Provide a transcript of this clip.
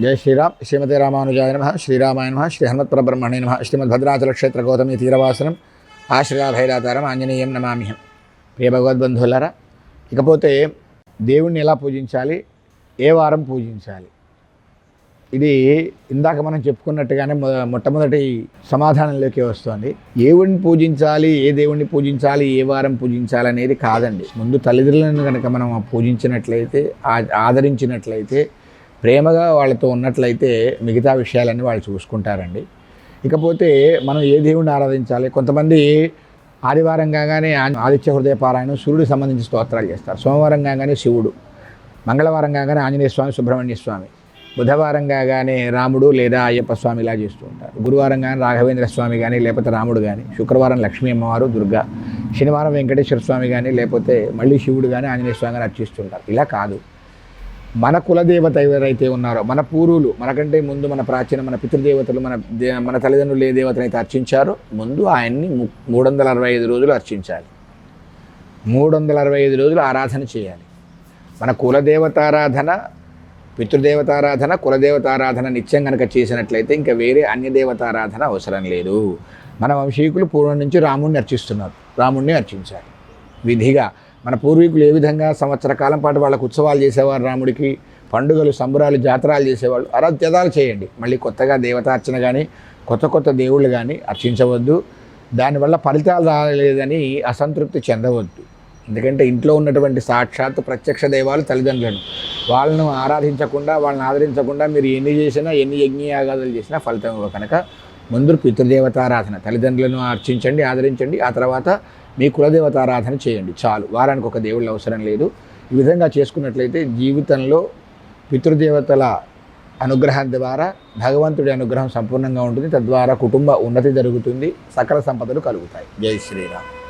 జై శ్రీరామ్. శ్రీమతి రామానుజాయ నమ. శ్రీరామాయ నమ. శ్రీ హనుమత్ పరబ్రహ్మణే నమ. శ్రీమద్భద్రాచలక్షేత్ర క్షేత్ర గౌతమి తీరవాసనం. ఆశ్రయాభైరాతారం ఆంజనేయం నమామిహం ప్రియ భగవద్బంధువులారా ఇకపోతే దేవుణ్ణి ఎలా పూజించాలి? ఏ వారం పూజించాలి? ఇది ఇందాక మనం చెప్పుకున్నట్టుగానే మొట్టమొదటి సమాధానంలోకి వస్తుంది. దేవుణ్ణి పూజించాలి? ఏ దేవుణ్ణి పూజించాలి? ఏ వారం పూజించాలి అనేది కాదండి. ముందు తల్లిదండ్రులను కనుక మనం పూజించినట్లయితే ఆ- ఆదరించినట్లయితే ప్రేమగా వాళ్ళతో ఉన్నట్లయితే మిగతా విషయాలన్నీ వాళ్ళు చూసుకుంటారండి. ఇకపోతే మనం ఏ దేవుణ్ణి ఆరాధించాలి? కొంతమంది ఆదివారం కాగానే ఆదిత్య హృదయ పారాయణం సూర్యుడికి సంబంధించి స్తోత్రాలు చేస్తారు. సోమవారం కాగానే శివుడు మంగళవారం కాగానే ఆంజనేయ స్వామి సుబ్రహ్మణ్య స్వామి బుధవారం కాగానే రాముడు లేదా అయ్యప్ప స్వామి ఇలా చేస్తూ ఉంటారు. గురువారం కానీ రాఘవేంద్ర స్వామి కానీ లేకపోతే రాముడు కానీ శుక్రవారం లక్ష్మీ అమ్మవారు దుర్గా శనివారం వెంకటేశ్వర స్వామి కానీ లేకపోతే మళ్ళీ శివుడు కానీ ఆంజనేయ స్వామి కానీ అర్చిస్తుంటారు ఇలా కాదు. మన కులదేవత ఎవరైతే ఉన్నారో మన పూర్వులు మనకంటే ముందు మన ప్రాచీన మన పితృదేవతలు మన దే- మన తల్లిదండ్రులు ఏ దేవతనైతే అర్చించారో ముందు ఆయన్ని మూడు వందల అరవై ఐదు రోజులు అర్చించాలి. మూడు వందల అరవై ఐదు రోజులు ఆరాధన చేయాలి. మన కులదేవతారాధన పితృదేవతారాధన కులదేవతారాధన నిత్యం కనుక చేసినట్లయితే ఇంకా వేరే అన్య దేవతారాధన అవసరం లేదు. మన వంశీకులు పూర్వం నుంచి రాముడిని అర్చిస్తున్నారు రాముడిని అర్చించాలి. విధిగా మన పూర్వీకులు ఏ విధంగా సంవత్సర కాలం పాటు వాళ్ళకు ఉత్సవాలు చేసేవారు రాముడికి పండుగలు సంబరాలు జాతరాలు చేసేవాళ్ళు అరాధ్యతాలు చేయండి. మళ్ళీ కొత్తగా దేవతార్చన కానీ కొత్త కొత్త దేవుళ్ళు కానీ అర్చించవద్దు. దానివల్ల ఫలితాలు రాలేదని అసంతృప్తి చెందవద్దు. ఎందుకంటే ఇంట్లో ఉన్నటువంటి సాక్షాత్ ప్రత్యక్ష దైవాలు తల్లిదండ్రులను. వాళ్ళను ఆరాధించకుండా వాళ్ళని ఆదరించకుండా మీరు ఎన్ని చేసినా ఎన్ని యజ్ఞయాగాదులు చేసినా ఫలితం ఇవ్వ కనుక ముందు పితృదేవతారాధన. తల్లిదండ్రులను అర్చించండి ఆదరించండి. ఆ తర్వాత మీ కులదేవతారాధన చేయండి. చాలు. వారానికి ఒక దేవుళ్ళు అవసరం లేదు. ఈ విధంగా చేసుకున్నట్లయితే జీవితంలో పితృదేవతల అనుగ్రహం ద్వారా భగవంతుడి అనుగ్రహం సంపూర్ణంగా ఉంటుంది. తద్వారా కుటుంబ ఉన్నతి జరుగుతుంది. సకల సంపదలు కలుగుతాయి. జై శ్రీరామ్.